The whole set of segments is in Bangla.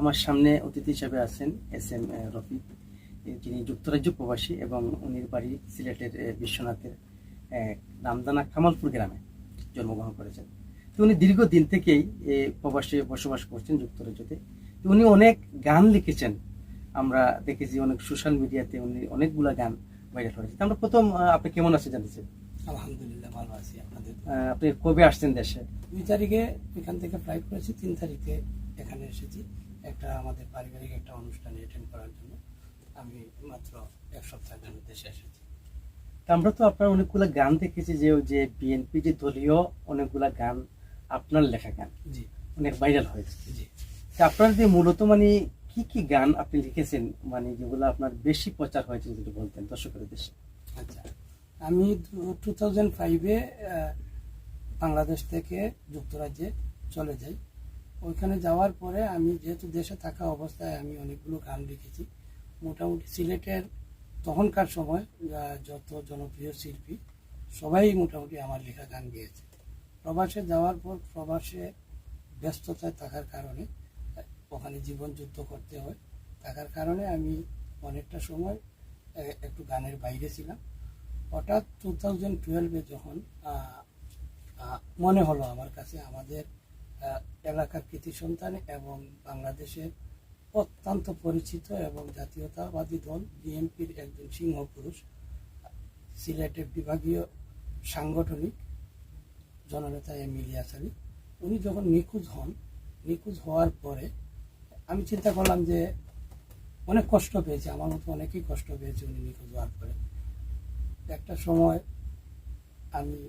আমার সামনে অতিথি হিসাবে আছেন এস এম রফিক যিনি যুক্তরাজ্য প্রবাসী এবং উনির বাড়ি সিলেটের বিশ্বনাথের রামদানা কামালপুর গ্রামে জন্মগ্রহণ করেছেন। তো উনি দীর্ঘদিন থেকেই প্রবাসে বসবাস করছেন যুক্তরাজ্যতে। তো উনি অনেক গান লিখেছেন। আমরা দেখেছি অনেক সোশ্যাল মিডিয়াতে উনি অনেকগুলা গান ভাইরাল হয়েছে। তো আমরা প্রথম আপনি কেমন আছেন জানতে চাই? আলহামদুলিল্লাহ ভালো আছি আপনাদের। আপনি কবে আসছেন দেশে? দুই তারিখে এখান থেকে ফ্লাইট করেছি তিন তারিখে এখানে এসেছি। একটা আমাদের পারিবারিক একটা অনুষ্ঠানে অ্যাটেন্ড করার জন্য আমি মাত্র এক সপ্তাহের জন্য দেশে এসেছি। তা আমরা তো আপনার অনেকগুলা গান দেখেছি যে যে বিএনপি যে দলীয় অনেকগুলা গান আপনার লেখা গান জি। অনেক ভাইরাল হয়েছে। জি। তা আপনার যে মূলত মানে কি কি গান আপনি লিখেছেন মানে যেগুলো আপনার বেশি প্রচার হয়েছে যদি বলতেন দর্শকের দেশে আচ্ছা আমি টু থাউজেন্ড ফাইভে বাংলাদেশ থেকে যুক্তরাজ্যে চলে যাই। ওইখানে যাওয়ার পরে আমি যেহেতু দেশে থাকা অবস্থায় আমি অনেকগুলো গান লিখেছি। মোটামুটি সিলেটের তখনকার সময় যত জনপ্রিয় শিল্পী, সবাই মোটামুটি আমার লেখা গান গেয়েছে। প্রবাসে যাওয়ার পর প্রবাসে ব্যস্ততায় থাকার কারণে, ওখানে জীবন যুদ্ধ করতে হয়। থাকার কারণে আমি অনেকটা সময় একটু গানের বাইরে ছিলাম। হঠাৎ টু থাউজেন্ড টুয়েলভে যখন মনে হলো আমার কাছে আমাদের এলাকার কৃতি সন্তান এবং বাংলাদেশের অত্যন্ত পরিচিত এবং জাতীয়তাবাদী দল, বিএনপির একজন সিংহ পুরুষ সিলেটের বিভাগীয় সাংগঠনিক জননেতা এম আলী। উনি যখন নিখোঁজ হন, নিখোঁজ হওয়ার পরে আমি চিন্তা করলাম যে অনেক কষ্ট পেয়েছে, আমার মতো অনেকেই কষ্ট পেয়েছে উনি নিখোঁজ হওয়ার পরে। একটা সময় আমি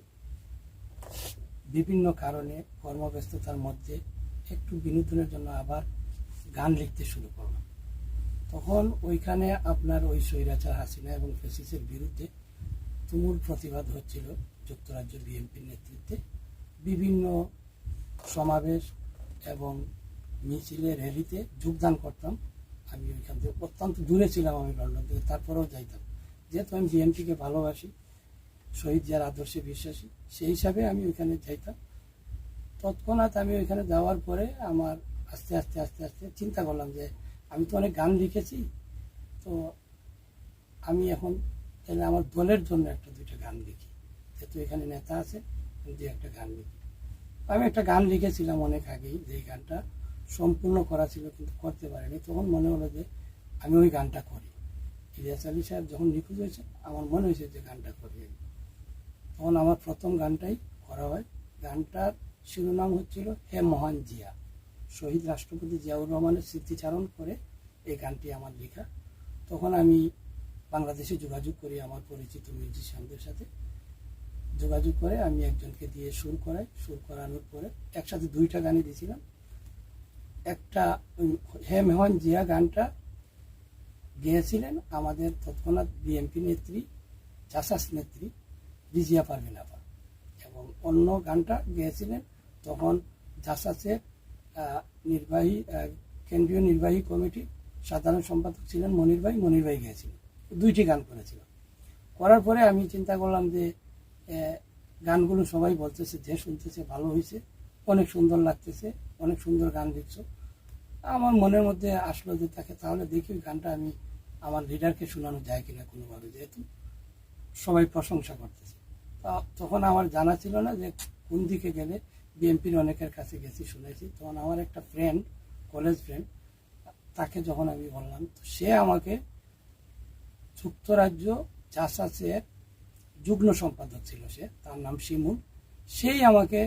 বিভিন্ন কারণে কর্মব্যস্ততার মধ্যে একটু বিনোদনের জন্য আবার গান লিখতে শুরু করলাম। তখন ওইখানে আপনার ওই স্বৈরাচার হাসিনা এবং ফেসিসের বিরুদ্ধে তুমুল প্রতিবাদ হচ্ছিল যুক্তরাজ্য বিএনপির নেতৃত্বে। বিভিন্ন সমাবেশ এবং মিছিলে, র্যালিতে যোগদান করতাম। আমি ওইখান থেকে অত্যন্ত দূরে ছিলাম আমি লন্ডন থেকে, তারপরেও যাইতাম। যেহেতু আমি বিএনপিকে ভালোবাসি শহীদ যার আদর্শে বিশ্বাসী, সেই হিসাবে আমি ওইখানে যাইতাম। তৎক্ষণাৎ আমি ওইখানে যাওয়ার পরে আমার আস্তে আস্তে আস্তে আস্তে চিন্তা করলাম যে আমি তো অনেক গান লিখেছি, তো আমি এখন তাহলে আমার দলের জন্য একটা দুইটা গান লিখি। যেহেতু এখানে নেতা আছে দুই একটা গান লিখি। আমি একটা গান লিখেছিলাম অনেক আগেই, যে গানটা সম্পূর্ণ করা ছিল কিন্তু করতে পারিনি। তখন মনে হলো যে আমি ওই গানটা করি। ইলিয়াস আলী সাহেব যখন নিখোঁজ হয়েছে আমার মনে হয়েছে যে গানটা করি আমি। তখন আমার প্রথম গানটাই করা হয়। গানটার শিরোনাম হচ্ছিল হে মহান জিয়া। শহীদ রাষ্ট্রপতি জিয়াউর রহমানের স্মৃতিচারণ করে এই গানটি আমার লেখা। তখন আমি বাংলাদেশে যোগাযোগ করি আমার পরিচিত মিউজিশিয়ানদের সাথে। যোগাযোগ করে আমি একজনকে দিয়ে সুর করাই। সুর করানোর পরে একসাথে দুইটা গানই দিয়েছিলাম। একটা হে মেহন জিয়া গানটা গেয়েছিলেন আমাদের তৎক্ষণাৎ বিএনপি নেত্রী, চাষাস নেত্রী। রিজিয়া পারভিন আপা এবং অন্য গানটা গেয়েছিলেন তখন জাসাসের নির্বাহী কেন্দ্রীয় নির্বাহী কমিটি সাধারণ সম্পাদক ছিলেন মনির ভাই মনির ভাই দুইটি গান করেছিল। করার পরে আমি চিন্তা করলাম যে গানগুলো সবাই বলতেছে, যে শুনতেছে ভালো হয়েছে অনেক সুন্দর লাগতেছে, অনেক সুন্দর গান লিখছো। আমার মনের মধ্যে আসলো যে, তাকে তাহলে দেখি গানটা আমি আমার লিডারকে শোনানো যায় কিনা কোনোভাবে, যেহেতু সবাই প্রশংসা করতেছে। তখন আমার জানা ছিল না যে কোন দিকে গেলে বিএনপির অনেকের কাছে গেছি, শুনেছি। তখন আমার একটা ফ্রেন্ড কলেজ ফ্রেন্ড তাকে যখন আমি বললাম, তো সে আমাকে যুক্তরাজ্য জাসাসের যুগ্ম সম্পাদক ছিল সে, তার নাম শিমুল। সেই আমাকে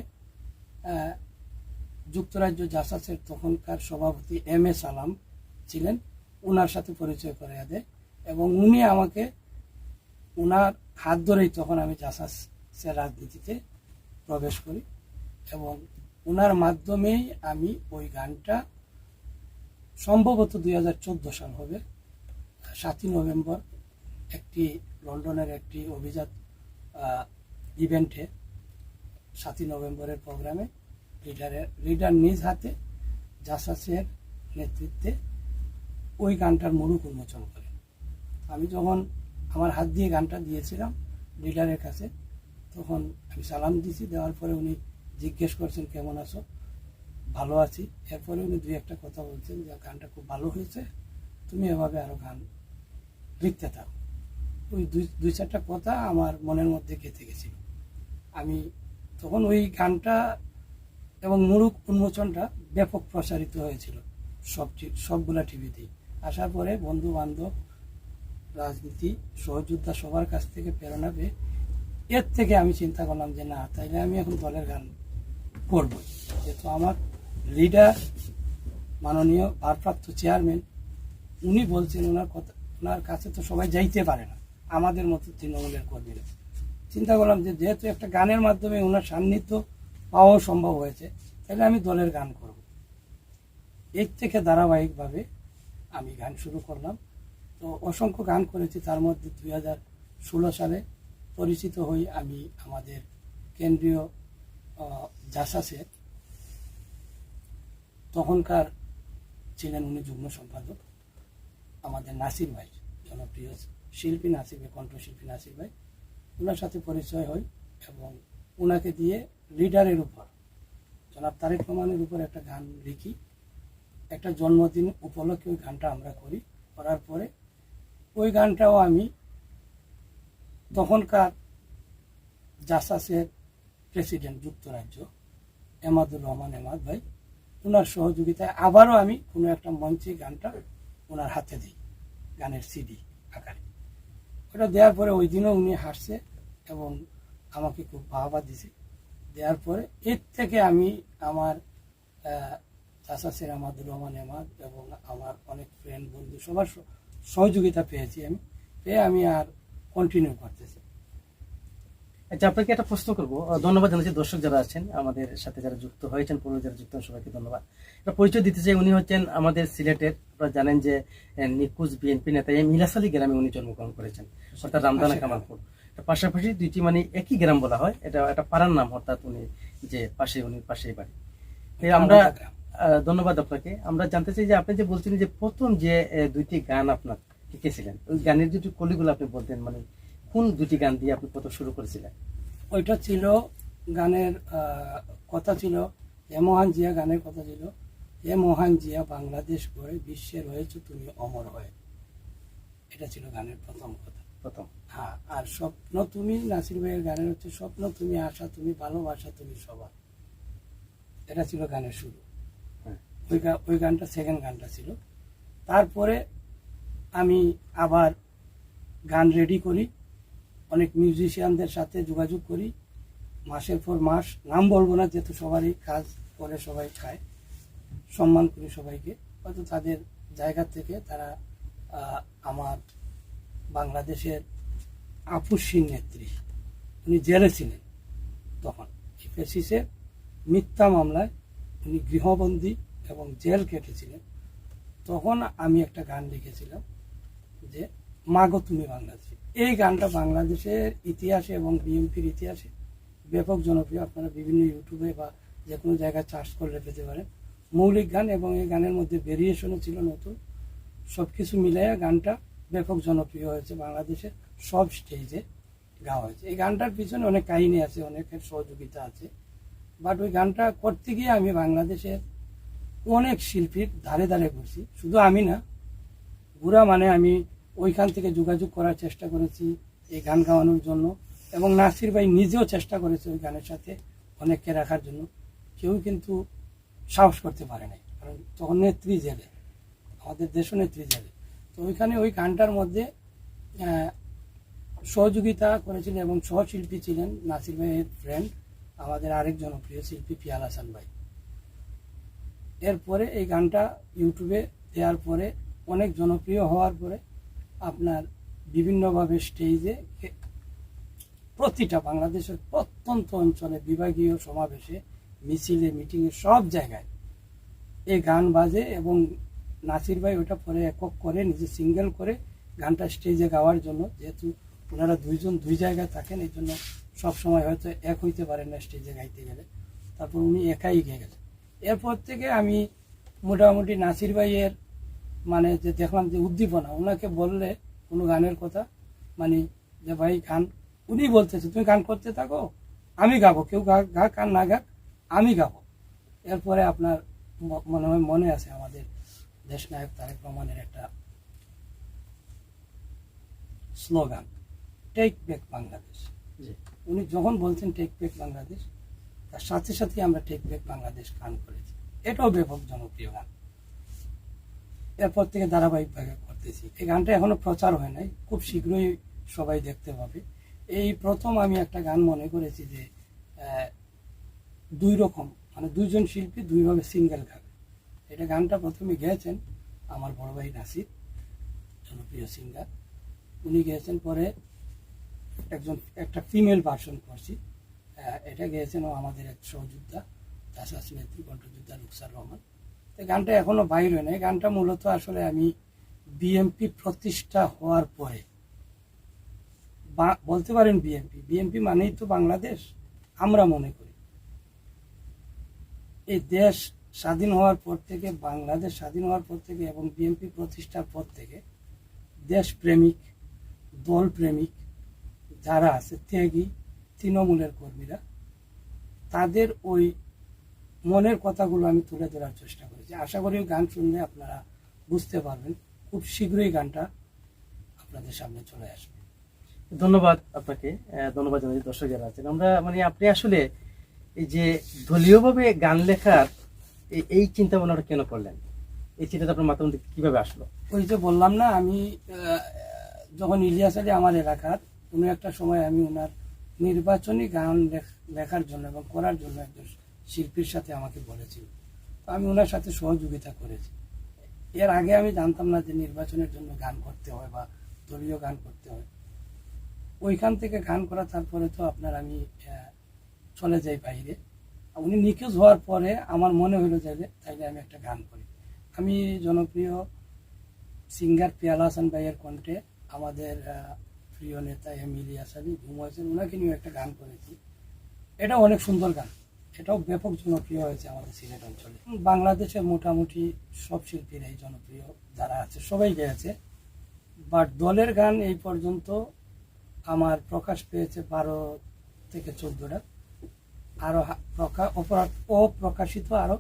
যুক্তরাজ্য জাসাসের তখনকার সভাপতি এম এ সালাম ছিলেন। ওনার সাথে পরিচয় করে দেয় এবং উনি আমাকে ওনার হাত ধরেই তখন আমি জাসাসের রাজনীতিতে প্রবেশ করি এবং ওনার মাধ্যমেই আমি ওই গানটা সম্ভবত দুই হাজার চোদ্দ সাল হবে, সাতই নভেম্বর একটি লন্ডনের একটি অভিজাত ইভেন্টে সাতই নভেম্বরের প্রোগ্রামে লিডারের লিডার নিজ হাতে জাসাসের নেতৃত্বে ওই গানটার মুরুক উন্মোচন করেন। আমি যখন আমার হাত দিয়ে গানটা দিয়েছিলাম লিডারের কাছে। তখন আমি সালাম দিয়েছি দেওয়ার পরে উনি জিজ্ঞেস করছেন, কেমন আছো? ভালো আছি। এরপরে উনি দুই একটা কথা বলছেন যে, গানটা খুব ভালো হয়েছে, তুমি এভাবে আরও গান লিখতে থাকো। ওই দুই দুই চারটা কথা আমার মনের মধ্যে গেঁথে গেছিল। আমি তখন ওই গানটা এবং মুরুক উন্মোচনটা ব্যাপক প্রসারিত হয়েছিল সব সবগুলা টিভিতেই। আসার পরে বন্ধু বান্ধব রাজনীতি, সহযোদ্ধা সবার কাছ থেকে প্রেরণা পেয়ে এর থেকে আমি চিন্তা করলাম যে না, তাইলে আমি এখন দলের গান করব। যেহেতু আমার লিডার মাননীয় ভারপ্রাপ্ত চেয়ারম্যান উনি বলছেন ওনার কথা, ওনার কাছে তো সবাই যাইতে পারে না। আমাদের মতো তৃণমূলের কর্মীরা। চিন্তা করলাম যে যেহেতু একটা গানের মাধ্যমে ওনার সান্নিধ্য পাওয়াও সম্ভব হয়েছে তাহলে আমি দলের গান করব। এর থেকে ধারাবাহিকভাবে আমি গান শুরু করলাম। তো অসংখ্য গান করেছি, তার মধ্যে দুই হাজার ষোলো সালে পরিচিত হই আমি আমাদের কেন্দ্রীয় জাসাসে তখনকার ছিলেন উনি যুগ্ম সম্পাদক। আমাদের নাসির ভাই, জনপ্রিয় শিল্পী নাসির ভাই, কণ্ঠশিল্পী নাসির ভাই। ওনার সাথে পরিচয় হই এবং ওনাকে দিয়ে লিডারের উপর, জনাব তারেক রহমানের উপর একটা গান লিখি। একটা জন্মদিন উপলক্ষে ওই গানটা আমরা করি। করার পরে ওই গানটাও আমি তখনকার জাসাসের প্রেসিডেন্ট, যুক্তরাজ্য, এমাদুর রহমান এমাদ ভাই ওনার সহযোগিতায় আবারও আমি কোনো একটা মঞ্চে গানটা ওনার হাতে দিই, গানের সিডি আকারে। ওটা দেওয়ার পরে ওই দিনও উনি হাসছে এবং আমাকে খুব বাহবা দিছে। দেওয়ার পরে এর থেকে আমি আমার চাষাসের আমাদুর রহমান এমাদ এবং আমার অনেক ফ্রেন্ড বন্ধু, সবার সহযোগিতা পেয়েছি আমি পেয়ে আমি আর কন্টিনিউ করতেছি। আচ্ছা আপনাকে একটা প্রশ্ন করব। ধন্যবাদ জানাচ্ছি দর্শক যারা আছেন আমাদের সাথে যারা যুক্ত হয়েছেন পূর্বে যারা যুক্ত সবাইকে ধন্যবাদ। একটা পরিচয় দিতে চাই উনি হচ্ছেন আমাদের সিলেটের আপনারা জানেন যে নিকুজ বিএনপি নেতা এম ইলাস আলী গ্রামে উনি জন্মগ্রহণ করেছেন অর্থাৎ রামদানা কামালপুর। পাশাপাশি দুইটি মানে একই গ্রাম বলা হয় এটা একটা পাড়ার নাম অর্থাৎ উনি যে পাশে উনি পাশেই বাড়ি। আমরা ধন্যবাদ আপনাকে। আমরা জানতে চাই যে আপনি যে বলছিলেন যে প্রথম যে দুইটি গান আপনার লিখেছিলেন ওই গানের দুটি কলিগুলো আপনি বলতেন মানে কোন দুটি গান দিয়ে আপনি প্রথম শুরু করেছিলেন? ওইটা ছিল গানের কথা ছিল এ মহান জিয়া গানের কথা ছিল এ মহান জিয়া বাংলাদেশ গড়ে বিশ্বে রয়েছে তুমি অমর হয়ে। এটা ছিল গানের প্রথম কথা। প্রথম। হ্যাঁ আর স্বপ্ন তুমি নাসির ভাইয়ের গানের হচ্ছে স্বপ্ন তুমি আশা তুমি ভালোবাসা তুমি সবার। এটা ছিল গানের শুরু। ওই ওই গানটা সেকেন্ড গানটা ছিল। তারপরে আমি আবার গান রেডি করি। অনেক মিউজিশিয়ানদের সাথে যোগাযোগ করি। মাসের পর মাস, নাম বলব না, যেহেতু সবারই কাজ করে সবাই খায়। সম্মান করি সবাইকে। হয়তো তাদের জায়গা থেকে তারা আমার বাংলাদেশের আপুসির নেত্রী। উনি জেলে ছিলেন তখন। ফেসিসের মিথ্যা মামলায় উনি গৃহবন্দী এবং জেল কেটেছিলেন তখন আমি একটা গান লিখেছিলাম যে, মাগো তুমি বাংলাদেশে। এই গানটা বাংলাদেশের ইতিহাসে এবং বিএনপির ইতিহাসে ব্যাপক জনপ্রিয়। আপনারা বিভিন্ন ইউটিউবে বা যে কোনো জায়গায় চার্জ করলে পেতে পারেন। মৌলিক গান এবং এই গানের মধ্যে ভেরিয়েশনও ছিল নতুন। সব কিছু মিলিয়ে গানটা ব্যাপক জনপ্রিয় হয়েছে বাংলাদেশের সব স্টেজে গাওয়া হয়েছে। এই গানটার পিছনে অনেক কাহিনী আছে, অনেকের সহযোগিতা আছে। বাট ওই গানটা করতে গিয়ে আমি বাংলাদেশের অনেক শিল্পীর ধারে ধারে ঘুরছি। শুধু আমি না ঘুরা মানে আমি ওইখান থেকে যোগাযোগ করার চেষ্টা করেছি এই গান গাওয়ানোর জন্য এবং নাসির ভাই নিজেও চেষ্টা করেছে ওই গানের সাথে অনেককে রাখার জন্য। কেউ কিন্তু সাহস করতে পারে নাই, কারণ তখন নেত্রী জেলে, আমাদের দেশও নেত্রী জেলে। তো ওইখানে ওই গানটার মধ্যে সহযোগিতা করেছিলেন এবং সহশিল্পী ছিলেন নাসির ভাইয়ের ফ্রেন্ড আমাদের আরেক জনপ্রিয় শিল্পী পিয়াল হাসান ভাই। এরপরে এই গানটা ইউটিউবে দেওয়ার পরে অনেক জনপ্রিয় হওয়ার পরে আপনার বিভিন্নভাবে স্টেজে প্রতিটা বাংলাদেশের প্রত্যন্ত অঞ্চলে বিভাগীয় সমাবেশে, মিছিলে, মিটিংয়ে সব জায়গায় এই গান বাজে এবং নাসির ভাই ওটা পরে একক করে, নিজে সিঙ্গেল করে গানটা স্টেজে গাওয়ার জন্য। যেহেতু ওনারা দুইজন দুই জায়গায় থাকেন এই জন্য সবসময় হয়তো এক হইতে পারেন না স্টেজে গাইতে গেলে। তারপর উনি একাই গিয়ে গেলেন। এরপর থেকে আমি মোটামুটি নাসির ভাইয়ের মানে যে দেখলাম যে উদ্দীপনা ওনাকে বললে কোনো গানের কথা মানে যে ভাই গান উনি বলতেছে তুমি গান করতে থাকো আমি গাবো কেউ গা গাক আর না গাক আমি গাবো। এরপরে আপনার মনে হয় মনে আছে আমাদের দেশ নায়ক তারেক রহমানের একটা স্লোগান টেক ব্যাক বাংলাদেশ। জি। উনি যখন বলছেন টেক ব্যাক বাংলাদেশ তার সাথে সাথে আমরা টেক ব্যাক বাংলাদেশ গান করেছি। এটাও ব্যাপক জনপ্রিয় গান। এরপর থেকে ধারাবাহিকভাবে করতেছি। এই গানটা এখনও প্রচার হয় নাই, খুব শীঘ্রই সবাই দেখতে পাবে। এই প্রথম আমি একটা গান মনে করেছি যে দুই রকম মানে দুইজন শিল্পী দুইভাবে সিঙ্গেল গাবে। এটা গানটা প্রথমে গেয়েছেন আমার বড় ভাই নাসির, জনপ্রিয় সিঙ্গার। উনি গেয়েছেন পরে একজন, একটা ফিমেল ভার্সন করছি। এটা গেয়েছেন আমাদের এক সহযোদ্ধা চাষাস নেত্রী, কণ্ঠযোদ্ধা রুকসার রহমান। তো গানটা এখনও বাইর হয় নাই। গানটা মূলত আসলে আমি বিএমপি প্রতিষ্ঠা হওয়ার পরে। বলতে পারেন বিএমপি বিএমপি মানেই তো বাংলাদেশ, আমরা মনে করি। এই দেশ স্বাধীন হওয়ার পর থেকে, বাংলাদেশ স্বাধীন হওয়ার পর থেকে এবং বিএনপি প্রতিষ্ঠার পর থেকে দেশপ্রেমিক, দলপ্রেমিক যারা আছে, ত্যাগী তৃণমূলের কর্মীরা তাদের ওই মনের কথাগুলো আমি তুলে ধরার চেষ্টা করেছি আশা করি গান শুনলে আপনারা বুঝতে পারবেন খুব শীঘ্রই গানটা আপনাদের সামনে চলে আসবে। ধন্যবাদ আপনাকে ধন্যবাদ জানাই দর্শক যারা আছেন। আমরা মানে আপনি আসলে এই যে দলীয়ভাবে গান লেখার এই- এই চিন্তা ভাবনাটা কেন করলেন? এই চিন্তাটা আপনার মাথার মধ্যে কীভাবে আসলো? ওই যে বললাম না আমি যখন ইলিয়াস আলী আমার এলাকার কোনো একটা সময় আমি ওনার নির্বাচনী গান লেখ- লেখার জন্য এবং করার জন্য একজন শিল্পীর সাথে আমাকে বলেছিল। তো আমি ওনার সাথে সহযোগিতা করেছি। এর আগে আমি জানতাম না যে নির্বাচনের জন্য গান করতে হয় বা দলীয় গান করতে হয়। ওইখান থেকে গান করা তারপরে তো আপনার আমি চলে যাই বাইরে। উনি নিখোঁজ হওয়ার পরে আমার মনে হলো যে তাইলে আমি একটা গান করি। আমি জনপ্রিয় সিঙ্গার পিয়ালা হাসান ভাইয়ের কণ্ঠে আমাদের প্রিয় নেতা এম ইলিয়াস আলী ঘুম হয়েছেন ওনাকে নিয়ে একটা গান করেছি। এটা অনেক সুন্দর গান। এটাও ব্যাপক জনপ্রিয় হয়েছে আমাদের সিলেট অঞ্চলে। বাংলাদেশে মোটামুটি সব শিল্পীরাই জনপ্রিয় যারা আছে, সবাই গেয়েছে বাট দলের গান এই পর্যন্ত আমার প্রকাশ পেয়েছে বারো থেকে চোদ্দটা। আরও হা- প্রকা- অপরা- অপ্রকাশিত আরও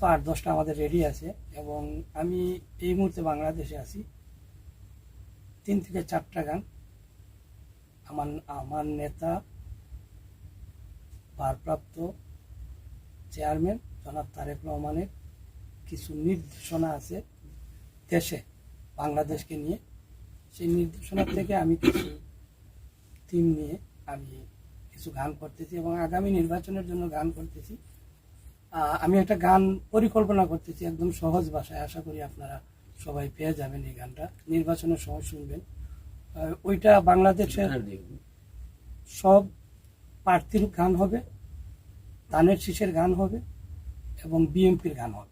তো আট দশটা আমাদের রেডি আছে। এবং আমি এই মুহূর্তে বাংলাদেশে আছি। তিন থেকে চারটা গান। আমার আমার নেতা, ভারপ্রাপ্ত চেয়ারম্যান জনাব তারেক রহমানের কিছু নির্দেশনা আছে দেশে, বাংলাদেশকে নিয়ে। সেই নির্দেশনা থেকে আমি কিছু টিম নিয়ে আমি কিছু গান করতেছি এবং আগামী নির্বাচনের জন্য গান করতেছি। আমি একটা গান পরিকল্পনা করতেছি, একদম সহজ ভাষায়। আশা করি আপনারা সবাই পেয়ে যাবেন এই গানটা। নির্বাচনের সময় শুনবেন। ওইটা বাংলাদেশের সব প্রার্থীর গান হবে ধানের শীষের গান হবে এবং বিএনপির গান হবে।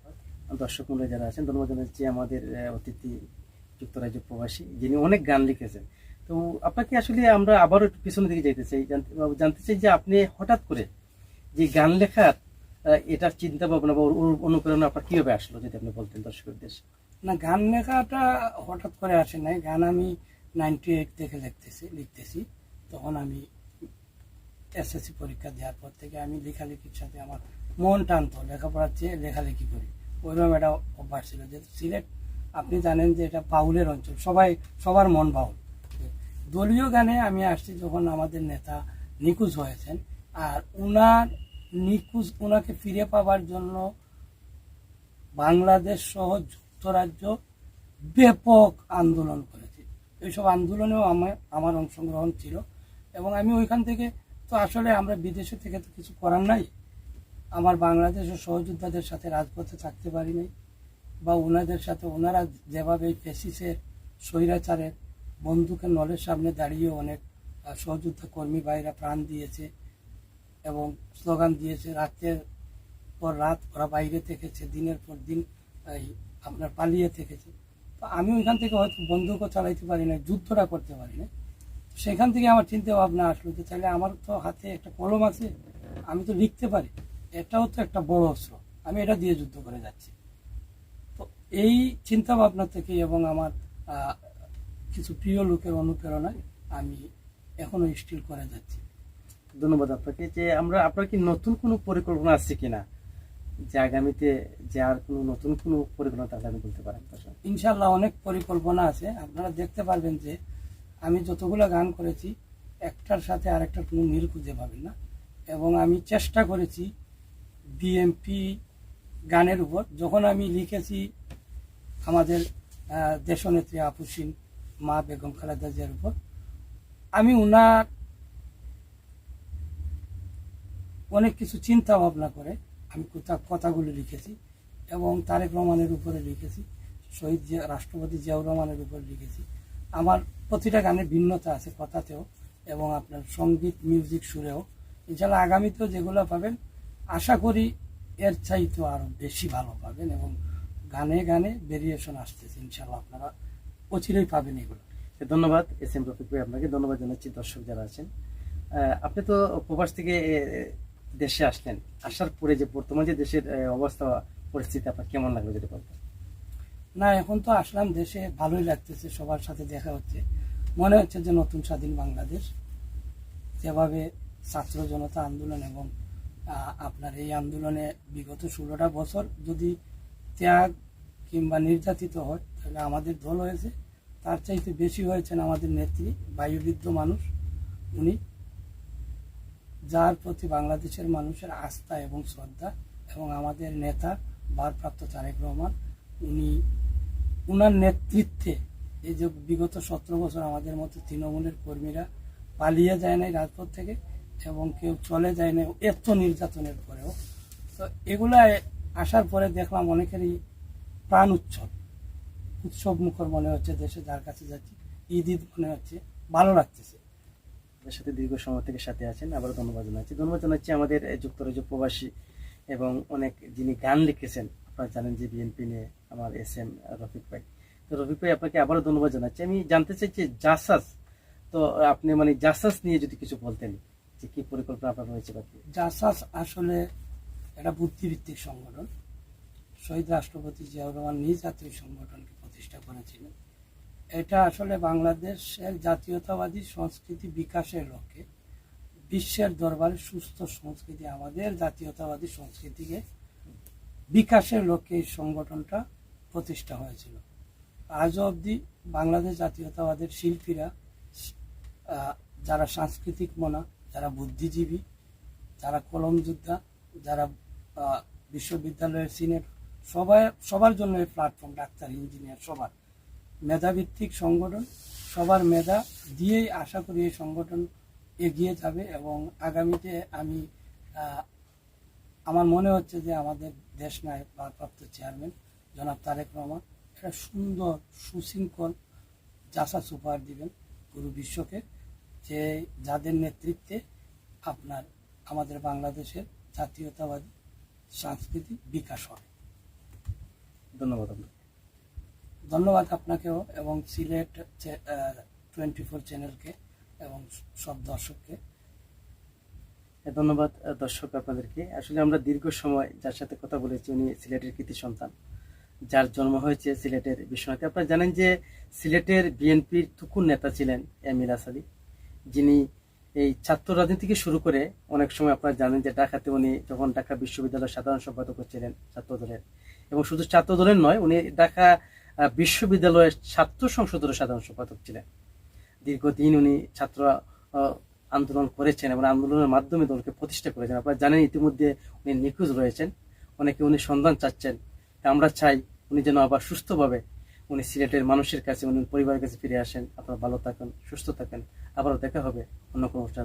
দর্শক মূল্য যারা আছেন ধন্যবাদ জানাচ্ছি আমাদের অতিথি যুক্তরাজ্য প্রবাসী যিনি অনেক গান লিখেছেন। তো আপনাকে আসলে আমরা আবারও একটু পিছনের দিকে যেতে চাই জানতে- চাই যে আপনি হঠাৎ করে যে গান লেখার এটার চিন্তা ভাবনা বা অনুপ্রেরণা আপনার কীভাবে আসলো যদি আপনি বলতেন দর্শকের উদ্দেশ্যে না গান লেখাটা হঠাৎ করে আসে নাই। গান আমি নাইনটি এইট থেকে লিখতেছি। লিখতেছি তখন আমি এসএসসি পরীক্ষা দেওয়ার পর থেকে আমি লেখালেখির সাথে আমার মন টানতো, লেখাপড়ার চেয়ে লেখালেখি করি। ওইরকম একটা অভ্যাস ছিল যে সিলেট, আপনি জানেন যে এটা বাউলের অঞ্চল, সবাই, সবার মন বাউল। দলীয় গানে আমি আসছি যখন আমাদের নেতা নিখোঁজ হয়েছেন, আর উনার নিখোঁজ ওনাকে ফিরে পাবার জন্য বাংলাদেশ সহ যুক্তরাজ্য ব্যাপক আন্দোলন করেছে। এইসব আন্দোলনেও আমার আমার অংশগ্রহণ ছিল। এবং আমি ওইখান থেকে তো আসলে আমরা বিদেশে থেকে তো কিছু করার নাই। আমার বাংলাদেশের সহযোদ্ধাদের সাথে রাজপথে থাকতে পারি নাই। বা ওনাদের সাথে, ওনারা যেভাবে এই ফেসিসের স্বৈরাচারের বন্দুকের নলের সামনে দাঁড়িয়ে অনেক সহযোদ্ধা কর্মী ভাইরা প্রাণ দিয়েছে এবং স্লোগান দিয়েছে, রাতের পর রাত ওরা বাইরে থেকেছে, দিনের পর দিন আপনার পালিয়ে থেকেছে। আমি ওইখান থেকে হয়তো বন্দুকও চালাইতে পারি না যুদ্ধটা করতে পারি না সেখান থেকে আমার চিন্তা ভাবনা আসলো যে তাহলে আমার তো হাতে একটা কলম আছে, আমি তো লিখতে পারি। এটাও তো একটা বড় অস্ত্র, আমি এটা দিয়ে যুদ্ধ করে যাচ্ছি। তো এই চিন্তা ভাবনা থেকে এবং আমার কিছু প্রিয় লোকের অনুপ্রেরণায় আমি এখনও স্টিল করে যাচ্ছি। ধন্যবাদ আপনাকে। যে আমরা, আপনার কি নতুন কোনো পরিকল্পনা আছে কিনা? যে আগামীতে যে আর কোনো নতুন কোনো পরিকল্পনা থাকলে আপনি বলতে পারেন ইনশাল্লাহ অনেক পরিকল্পনা আছে। আপনারা দেখতে পারবেন যে আমি যতগুলো গান করেছি, একটার সাথে আরেকটার কোনো মিল খুঁজে পাবেন না। এবং আমি চেষ্টা করেছি বিএমপি গানের উপর। যখন আমি লিখেছি আমাদের দেশনেত্রী আপুসিন মা বেগম খালেদা জিয়ার উপর, আমি ওনার অনেক কিছু চিন্তা ভাবনা করে আমি কথা, কথাগুলো লিখেছি এবং তারেক রহমানের উপরে লিখেছি, শহীদ রাষ্ট্রপতি জিয়াউর রহমানের উপরে লিখেছি। আমার প্রতিটা গানে ভিন্নতা আছে কথাতেও এবং আপনার সংগীত মিউজিক সুরেও। এছাড়া আগামীতেও যেগুলো পাবেন, আশা করি এর চাইতেও আরও বেশি ভালো পাবেন এবং গানে গানে ভেরিয়েশন আসতেছে ইনশাল্লাহ আপনারা অচিরেই পাবেন এগুলো। ধন্যবাদ, এস এম রফিক ভাই আপনাকে। ধন্যবাদ জানাচ্ছি দর্শক যারা আছেন। আপনি তো প্রবাস থেকে দেশে আসলেন, আসার পরে যে বর্তমান যে দেশের অবস্থা, পরিস্থিতি, আপনার কেমন লাগল যদি বলতেন? না, এখন তো আসলাম দেশে, ভালোই লাগতেছে, সবার সাথে দেখা হচ্ছে। মনে হচ্ছে যে নতুন স্বাধীন বাংলাদেশ। যেভাবে ছাত্র জনতা আন্দোলন এবং আপনার এই আন্দোলনে বিগত ষোলোটা বছর যদি ত্যাগ কিংবা নির্যাতিত হয়, তাহলে আমাদের দল হয়েছে। তার চাইতে বেশি হয়েছেন আমাদের নেত্রী, বায়ুবিদ্ধ মানুষ। উনি যার প্রতি বাংলাদেশের মানুষের আস্থা এবং শ্রদ্ধা এবং আমাদের নেতা ভারপ্রাপ্ত তারেক রহমান, উনি, উনার নেতৃত্বে এই যে বিগত সতেরো বছর আমাদের মতো তৃণমূলের কর্মীরা পালিয়ে যায় নাই রাজপথ থেকে এবং কেউ চলে যায় না এত নির্যাতনের পরেও। তো এগুলা আসার পরে দেখলাম অনেকেরই প্রাণ উৎসব। উৎসব মুখর মনে হচ্ছে দেশে, যার কাছে যাচ্ছি, ঈদ ঈদ মনে হচ্ছে, ভালো লাগতেছে। সাথে দীর্ঘ সময় থেকে সাথে আছেন আবার ধন্যবাদ জানাচ্ছি। ধন্যবাদ জানাচ্ছি আমাদের যুক্তরাজ্য প্রবাসী এবং অনেক যিনি গান লিখেছেন, আপনারা জানেন যে বিএনপি নিয়ে আমার এস এম রফিক ভাই। তো রফিক ভাই, আপনাকে আবারও ধন্যবাদ জানাচ্ছি। আমি জানতে চাই যে জাসাস, তো আপনি মানে জাসাস নিয়ে যদি কিছু বলতেন, যে কি পরিকল্পনা আপনার রয়েছে বা জাসাস আসলে একটা বুদ্ধিভিত্তিক সংগঠন। শহীদ রাষ্ট্রপতি জিয়াউর রহমান নিজ জাতীয় সংগঠনকে প্রতিষ্ঠা করেছিলেন। এটা আসলে বাংলাদেশের জাতীয়তাবাদী সংস্কৃতি বিকাশের লক্ষ্যে বিশ্বের দরবারে সুস্থ সংস্কৃতি, আমাদের জাতীয়তাবাদী সংস্কৃতিকে বিকাশের লক্ষ্যে এই সংগঠনটা প্রতিষ্ঠা হয়েছিল। আজও অবধি বাংলাদেশ জাতীয়তাবাদের শিল্পীরা যারা সাংস্কৃতিক মনা, যারা বুদ্ধিজীবী, যারা কলম যোদ্ধা, যারা বিশ্ববিদ্যালয়ের সিনেট, সবাই, সবার জন্য এই প্ল্যাটফর্ম ডাক্তার ইঞ্জিনিয়ার সবার। মেধাভিত্তিক সংগঠন, সবার মেধা দিয়েই আশা করি এই সংগঠন এগিয়ে যাবে এবং আগামীতে আমি আমার মনে হচ্ছে যে আমাদের দেশ নায়ক, ভারপ্রাপ্ত চেয়ারম্যান জনাব তারেক রহমান একটা সুন্দর সুশৃঙ্খল জাসা সুপার দিবেন পুরো বিশ্বকে, যে যাদের নেতৃত্বে আপনার, আমাদের বাংলাদেশের জাতীয়তাবাদী সাংস্কৃতিক বিকাশ হবে। ধন্যবাদ আপনাকে। ধন্যবাদ আপনাকেও এবং সিলেট টোয়েন্টি ফোর চ্যানেলকে এবং সব দর্শককে। ধন্যবাদ দর্শক আপনাদেরকে। আসলে আমরা দীর্ঘ সময় যার সাথে কথা বলেছি, উনি সিলেটের কৃতি সন্তান, যার জন্ম হয়েছে সিলেটের বিশ্বনাথে। আপনারা জানেন যে সিলেটের বিএনপির তুকুর নেতা ছিলেন এম ইলাস আলী, যিনি এই ছাত্র রাজনীতি থেকে শুরু করে অনেক সময় আপনারা জানেন যে ঢাকাতে উনি যখন ঢাকা বিশ্ববিদ্যালয়ের সাধারণ সম্পাদক ছিলেন ছাত্র দলের এবং শুধু ছাত্র দলের নয়, উনি ঢাকা বিশ্ববিদ্যালয়ের ছাত্র সংসদের সাধারণ সম্পাদক ছিলেন। দীর্ঘদিন উনি ছাত্র আন্দোলন করেছেন এবং আন্দোলনের মাধ্যমে দলকে প্রতিষ্ঠা করেছেন। আপনারা জানেন, ইতিমধ্যে উনি নিখোঁজ রয়েছেন। অনেকে উনি সন্ধান চাচ্ছেন। আমরা চাই উনি যেন আবার সুস্থভাবে উনি সিলেটের মানুষের কাছে, উনি পরিবারের কাছে ফিরে আসেন। আপনারা ভালো থাকেন, সুস্থ থাকেন। আবারও দেখা হবে অন্য কোনো অনুষ্ঠান।